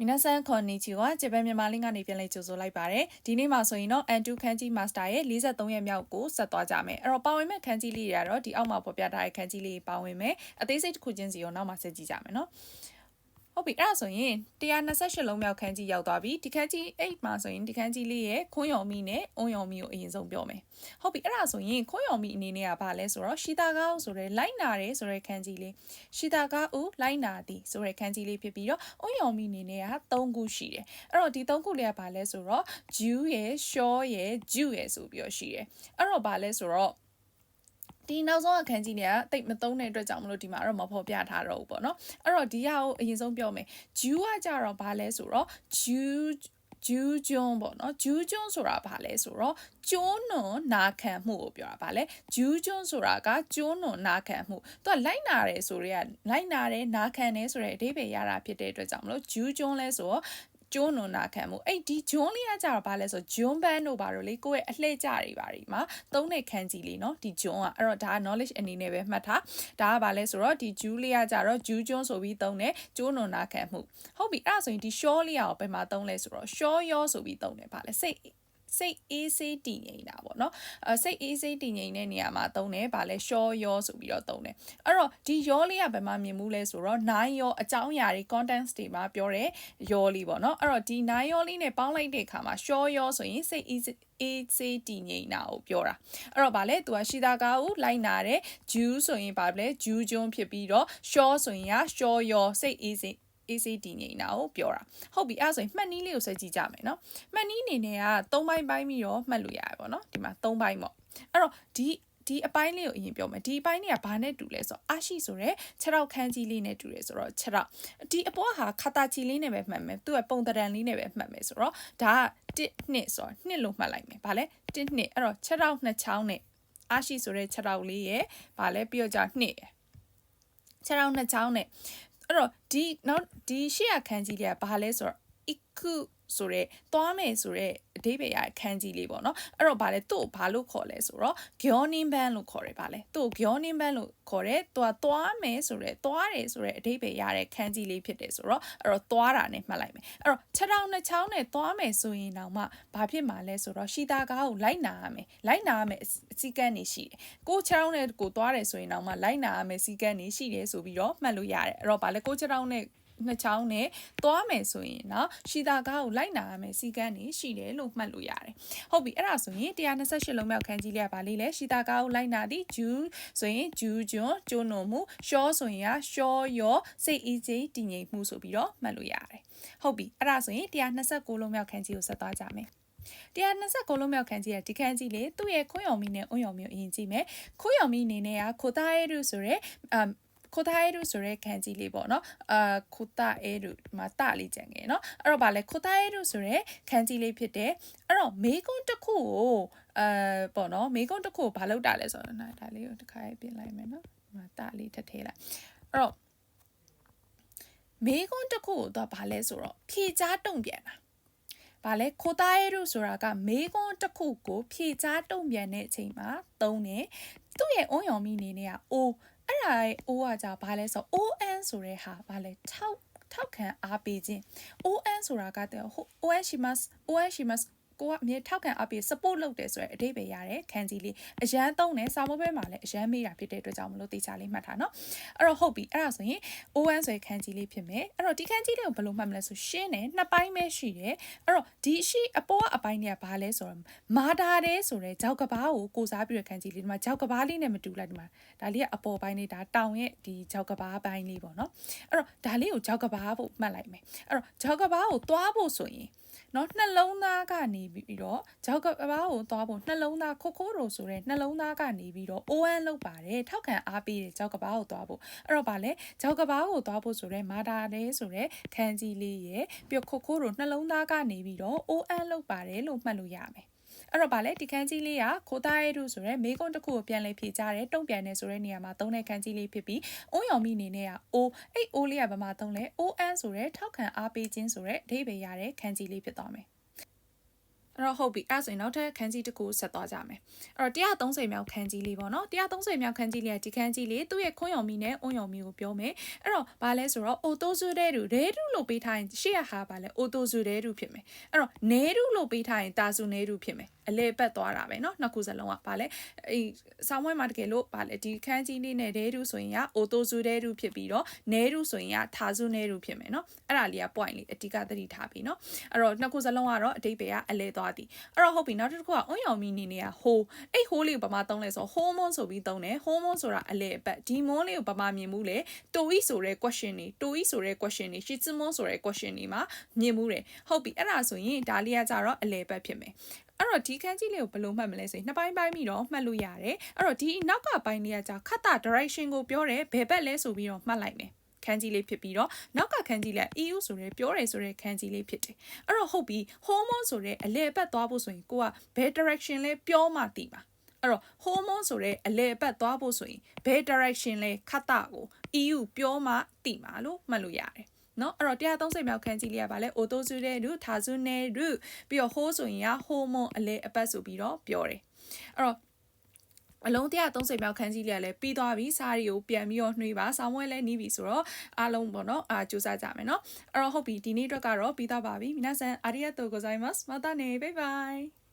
မီနာဆန်ခွန်နီချီဝါဂျပန်မြန်မာလင်းကနေပြန်လည်ကြိုဆိုလိုက်ပါတယ်ဒီနေ့မှာဆိုရင်တော့ N2 ခန်းကြီး Master ရဲ့43ရက်မြောက်ကိုဆက်သွားကြမယ်အဲ့တော့ပါဝင်မဲ့ခန်းကြီးလေးတွေကတော့ဒီအောက်မှာပေါ်ပြထားတဲ့ခန်းကြီးလေးပါဝင်မယ်အသေးစိတ်တစ်ခုချင်းစီကိုနောက်မှဆက်ကြည့်ကြမယ်နော် ဟုတ်ပြီအဲ့ဒါဆိုရင်128လုံးမြောက်ခန်းကြီးရောက်သွားပြီဒီခန်းကြီး8မှာဆိုရင်ဒီခန်းကြီးလေးရဲ့ခွန်းယုံမီနဲ့အုံယုံမီကိုအရင်ဆုံးပြောမယ်ဟုတ်ပြီအဲ့ဒါဆိုရင်ခွန်းယုံမီအနေနဲ့ကဘာလဲဆိုတော့ရှီတာကားဆိုရဲလိုက်နာတယ်ဆိုရဲခန်းကြီးလေးရှီတာကားဦးလိုက်နာသည်ဆိုရဲခန်းကြီးလေးဖြစ်ပြီးတော့အုံယုံမီအနေနဲ့က3ခုရှိတယ်အဲ့တော့ဒီ3ခုလေးကဘာလဲဆိုတော့ Jew ရယ် Shaw ရယ် Jew ရယ်ဆိုပြီးတော့ရှိတယ်အဲ့တော့ဘာလဲဆိုတော့ ဒီနောက်ဆုံးအခန်းကြီးเนี่ยတိတ်မသုံးတဲ့အတွက်ကြောင့်မလို့ဒီမှာတော့မဖော်ပြထားတော့ဘူးပေါ့နော်အဲ့တော့ဒီဟာကိုအရင်ဆုံးပြောမယ် Jew ကကြတော့ဘာလဲဆိုတော့ Jew ဂျူးကျွန်းပေါ့နော်ဂျူးကျွန်းဆိုတာဘာလဲဆိုတော့ကျွန်းနွန်နာခံမှုကိုပြောတာဗာလဲဂျူးကျွန်းဆိုတာကကျွန်းနွန်နာခံမှုသူကလိုက်နာတယ်ဆိုရဲကလိုက်နာတယ်နာခံတယ်ဆိုတဲ့အဓိပ္ပာယ်ရတာဖြစ်တဲ့အတွက်ကြောင့်မလို့ဂျူးကျွန်းလဲဆိုတော့ ကျွန်းနွန်နာခံမှုအဲ့ဒီကျွန်းလေးကကြတော့ဘာလဲဆိုကျွန်းပန်းတို့ဘာလို့လေကိုယ့်ရဲ့အလှည့်ကြတွေပါတွေမှာသုံးတဲ့ခန်းကြီးလေးနော်ဒီကျွန်းကအဲ့တော့ဒါက knowledge အနေနဲ့ပဲမှတ်ထားဒါကဘာလဲဆိုတော့ဒီဂျူးလေးကကြတော့ဂျူးကျွန်းဆိုပြီးသုံးတဲ့ကျွန်းနွန်နာခံမှုဟုတ်ပြီအဲ့ဒါဆိုရင်ဒီ shawl လေးကဘယ်မှာသုံးလဲဆိုတော့ shawl yaw ဆိုပြီးသုံးတယ်ဗာလဲစိတ် စိတ်အေးဆေးတည်ငြိမ်တာပေါ့နော်အဲစိတ်အေးဆေးတည်ငြိမ်တဲ့နေရာမှာသုံးတယ်ဗာလဲရှောရောဆိုပြီးတော့သုံးတယ်အဲ့တော့ဒီရောလေးကဘယ်မှာမြင်မှုလဲဆိုတော့9ရောအကြောင်းအရာတွေ contents တွေမှာပြောတဲ့ရောလေးပေါ့နော်အဲ့တော့ဒီ9ရောလေးနဲ့ပေါင်းလိုက်တဲ့အခါမှာရှောရောဆိုရင်စိတ်အေးအေးစေးတည်ငြိမ်တာကိုပြောတာအဲ့တော့ဗာလဲသူကရှီတာကာကိုလိုက်နာတဲ့ဂျူးဆိုရင်ဗာလဲဂျူးကျွန်းဖြစ်ပြီးတော့ရှောဆိုရင်ကရှောရောစိတ်အေးစေး အေးစေးတည်ငြိမ်တာကိုပြောတာဟုတ်ပြီအဲ့ဆိုရင်မှတ်နည်းလေးကိုဆက်ကြည့်ကြမယ်နော်မှတ်နည်းအနေနဲ့က၃ပိုင်းပိုင်းပြီးတော့မှတ်လို့ရတယ်ပေါ့နော်ဒီမှာ၃ပိုင်းပေါ့အဲ့တော့ဒီဒီအပိုင်းလေးကိုအရင်ပြောမယ်ဒီအပိုင်းလေးကဘာနဲ့တူလဲဆိုတော့အာရှိဆိုတဲ့ခြေထောက်ခန်းကြီးလေးနဲ့တူတယ်ဆိုတော့ခြေထောက်ဒီအပေါ်ဟာခါတာချီလေးနဲ့ပဲမှတ်မယ်သူကပုံတရံလေးနဲ့ပဲမှတ်မယ်ဆိုတော့ဒါက1နှစ်ဆိုတော့နှစ်လို့မှတ်လိုက်မယ်ဗာလဲ1နှစ်အဲ့တော့ခြေထောက်နှစ်ချောင်းနဲ့အာရှိဆိုတဲ့ခြေထောက်လေးရဲ့ဗာလဲပြီးတော့じゃနှစ်ခြေထောက်နှစ်ချောင်းနဲ့ အဲ့တော့ဒီနောက်ဒီရှေ့အခန်းကြီးလေးကဘာလဲဆိုတော့ iku ဆိုရဲသွားမယ်ဆိုရဲအဓိပ္ပာယ်ရခန်းကြီးလေးပေါ့နော်အဲ့တော့ဗာလဲသူ့ဘာလို့ခေါ်လဲဆိုတော့ gyonin ban လို့ခေါ်တယ်ဗာလဲသူ့ gyonin ban လို့ခေါ်တယ်သူကသွားမယ်ဆိုရဲသွားတယ်ဆိုရဲအဓိပ္ပာယ်ရတဲ့ခန်းကြီးလေးဖြစ်တယ်ဆိုတော့အဲ့တော့သွားတာနဲ့မှတ်လိုက်မယ်အဲ့တော့ခြေထောက်နှစ်ချောင်းနဲ့သွားမယ်ဆိုရင်တော့မှဘာဖြစ်မှာလဲဆိုတော့ရှီတာကားကိုလိုက်နာရမယ်လိုက်နာရမယ်အစည်းကမ်းတွေရှိတယ်ကိုခြေထောက်နဲ့ကိုသွားတယ်ဆိုရင်တော့မှလိုက်နာရမယ်စည်းကမ်းတွေရှိတယ်ဆိုပြီးတော့မှတ်လို့ရတယ်အဲ့တော့ဗာလဲကိုခြေထောက်နဲ့ နှစ်ချောင်းနဲ့သွားမယ်ဆိုရင်နော်ရှီတာကားကိုလိုက်နာရမယ်စီကန်းနေရှိတယ်လို့မှတ်လို့ရတယ်ဟုတ်ပြီအဲ့ဒါဆိုရင်128လုံးမြောက်ခန်းကြီးလေးကဗာလေးလဲရှီတာကားကိုလိုက်နာသည့်ဂျူးဆိုရင်ဂျူးကျွန်းကျိုးနုံမှုရှောဆိုရင်ကရှောရောစိတ်အေးကြီးတည်ငြိမ်မှုဆိုပြီးတော့မှတ်လို့ရတယ်ဟုတ်ပြီအဲ့ဒါဆိုရင်129လုံးမြောက်ခန်းကြီးကိုဆက်သွားကြမယ်129လုံးမြောက်ခန်းကြီးရဲ့ဒီခန်းကြီးလေသူ့ရဲ့ခွင့်ရောင်မီနဲ့အွန်ရောင်မီကိုအရင်ကြည့်မယ်ခွင့်ရောင်မီအနေနဲ့ကခိုသားရဲရုဆိုရဲ ခိုတာအဲရုဆိုရဲခန်းကြီးလေးပေါ့နော်အာခိုတာအဲရုဒီမှာတလေးကြံခဲ့နော်အဲ့တော့ဗာလဲခိုတာအဲရုဆိုရဲခန်းကြီးလေးဖြစ်တယ်အဲ့တော့မေကွန်းတစ်ခုကိုအဲပေါ့နော်မေကွန်းတစ်ခုကိုဘာလုပ်တာလဲဆိုတော့ဒါလေးကိုတစ်ခါပြင်လိုက်မယ်နော်ဒီမှာတလေးထပ်ထည့်လိုက်အဲ့တော့မေကွန်းတစ်ခုကိုတော့ဘာလဲဆိုတော့ဖြေချားတုံ့ပြန်တာဗာလဲခိုတာရဲရုဆိုတာကမေကွန်းတစ်ခုကိုဖြေချားတုံ့ပြန်တဲ့အချိန်မှာသုံးတယ်သူ့ရဲ့အုံယုံမိနေနေကအိုး အဲ့ဒါရဲ့ O ကじゃဘာလဲဆို ON ဆိုတဲ့ဟာဘာလဲထောက်ထောက်ခံအားပေးခြင်း ON ဆိုတာကတဲ့ ON ရှိမတ် ON ရှိမတ် ကိုကအမြဲထောက်ခံအပေး support လုပ်တယ်ဆိုရယ်အတိတ်ပဲရတယ်ခန်းကြီးလေးအရန်သုံးတယ်စာမေးပွဲမှာလည်းအရန်မေးတာဖြစ်တဲ့အတွက်ကြောင့်မလို့တေချာလေးမှတ်ထားနော်အဲ့တော့ဟုတ်ပြီအဲ့ဒါဆိုရင် O1 ဆိုရယ်ခန်းကြီးလေးဖြစ်မယ်အဲ့တော့ဒီခန်းကြီးလေးကိုဘယ်လိုမှတ်မလဲဆိုရှင်းတယ်နှစ်ပိုင်းပဲရှိတယ်အဲ့တော့ဒီရှိအပေါ်အပိုင်းတွေကဘာလဲဆိုတော့မာတာတယ်ဆိုရယ်ကြောက်ကဘာကိုကိုစားပြီးရယ်ခန်းကြီးလေးဒီမှာကြောက်ကဘာလေးနဲ့မတူလိုက်ဒီမှာဒါလေးကအပေါ်ပိုင်းလေးဒါတောင်ရဲ့ဒီကြောက်ကဘာပိုင်းလေးပေါ့နော်အဲ့တော့ဒါလေးကိုကြောက်ကဘာဖို့မှတ်လိုက်မယ်အဲ့တော့ကြောက်ကဘာကိုသွားဖို့ဆိုရင်နော်နှလုံးသားကနေပြီးတော့ဂျောက်ကဘာကိုသွားဖို့နှလုံးသားခိုခိုးရိုဆိုတဲ့နှလုံးသားကနေပြီးတော့ ON လောက်ပါတယ်ထောက်ခံအားပေးတဲ့ဂျောက်ကဘာကိုသွားဖို့အဲ့တော့ဗာလဲဂျောက်ကဘာကိုသွားဖို့ဆိုတဲ့မာတာလဲဆိုတဲ့ခန်းကြီးလေးရဲ့ပြီးခိုခိုးရိုနှလုံးသားကနေပြီးတော့ ON လောက်ပါတယ်လို့မှတ်လို့ရမယ်အဲ့တော့ဗာလဲဒီခန်းကြီးလေးကခိုတာရဲတို့ဆိုရဲမေကွန်းတစ်ခုကိုပြန်လဲဖြေကြတယ်တုံ့ပြန်နေဆိုတဲ့နေရာမှာသုံးတဲ့ခန်းကြီးလေးဖြစ်ပြီးအုံးရောင်မိအနေနဲ့က O အဲ့ O လေးကဘာမှသုံးလဲ ON ဆိုရဲထောက်ခံအားပေးခြင်းဆိုရဲအဓိပ္ပာယ်ရတဲ့ခန်းကြီးလေးဖြစ်သွားမယ် အဲ့တော့ဟုတ်ပြီအဲ့ဒါဆိုရင်နောက်ထပ်ခန်းကြီးတစ်ခုဆက်သွားကြမယ်အဲ့တော့130မြောက်ခန်းကြီးလေးပေါ့နော်130မြောက်ခန်းကြီးလေးကဒီခန်းကြီးလေးသူ့ရဲ့ခွန်းယုံမီနဲ့အွန်းယုံမီကိုပြောမယ်အဲ့တော့ဘာလဲဆိုတော့အိုတိုဇူဒဲတူဒဲတူလို့ပေးထားရင်ရှေ့ရဟာဘာလဲအိုတိုဇူဒဲတူဖြစ်မယ်အဲ့တော့နဲတူလို့ပေးထားရင်တာဇူနဲတူဖြစ်မယ် အလဲပတ်သွားတာပဲเนาะနှစ်ခုစလုံးကဘာလဲအေးဆောင်းဝဲမှာတကယ်လို့ဘာလဲဒီခန်းကြီးလေးနဲ့ဒဲတူဆိုရင်ကအိုတိုဇူဒဲတူဖြစ်ပြီးတော့နဲတူဆိုရင်ကထာဇူနဲတူဖြစ်မယ်เนาะအဲ့ဒါလေးက point လေးအတိကသတိထားပြီเนาะအဲ့တော့နှစ်ခုစလုံးကတော့အတိတ်ပဲကအလဲသွားသည်အဲ့တော့ဟုတ်ပြီနောက်တစ်ခုကအွန်ရောင်မီနေနေကဟိုအဲ့ဟိုးလေးကိုပမာသုံးလဲဆိုဟိုးမွန်းဆိုပြီးသုံးတယ်ဟိုးမွန်းဆိုတာအလဲအပတ်ဒီမွန်းလေးကိုပမာမြင်မှုလေတိုဤဆိုတဲ့ question တွေတိုဤဆိုတဲ့ question တွေရှစ်စမွန်းဆိုတဲ့ question တွေမှာမြင်မှုတယ်ဟုတ်ပြီအဲ့ဒါဆိုရင်ဒါလေးကကြတော့အလဲပတ်ဖြစ်မယ် အဲ့တော့ဒီခန်းကြီးလေးကိုဘယ်လိုမှတ်မလဲဆိုရင်နှစ်ပိုင်းပိုင်းပြီးတော့မှတ်လို့ရတယ်အဲ့တော့ဒီနောက်ကပိုင်းလေးကကြာခတ်တာ direction ကိုပြောတယ်ဘယ်ဘက်လဲဆိုပြီးတော့မှတ်လိုက်မယ်ခန်းကြီးလေးဖြစ်ပြီးတော့နောက်ကခန်းကြီးလေး EU ဆိုရဲပြောတယ်ဆိုရဲခန်းကြီးလေးဖြစ်တယ်အဲ့တော့ဟုတ်ပြီ hormone ဆိုရဲအလဲပတ်သွားဖို့ဆိုရင်ကိုကဘယ် direction လဲပြောမှသိပါအဲ့တော့ hormone ဆိုတဲ့အလဲအပတ်သွားဖို့ဆိုရင်ဘယ် direction လဲခတ်တာကို EU ပြောမှသိမှာလို့မှတ်လို့ရတယ် နော်အဲ့တော့130မြောက်ခန်းကြီးလေးကဗာလဲအိုတိုဇူတဲ့လူထာဇူနေလူပြီးတော့ဟိုးဆိုရင်ကဟိုမွန်အလဲအပတ်ဆိုပြီးတော့ပြောတယ်အဲ့တော့အလုံး130မြောက်ခန်းကြီးလေးကလည်းပြီးသွားပြီစားရီကိုပြန်ပြီးတော့နှွေးပါဆောင်းဝဲလဲနီးပြီဆိုတော့အားလုံးပေါ့နော်အာစူးစမ်းကြမယ်နော်အဲ့တော့ဟုတ်ပြီဒီနေ့အတွက်ကတော့ပြီးသွားပါပြီ皆さんありがとうございますまたねバイバイ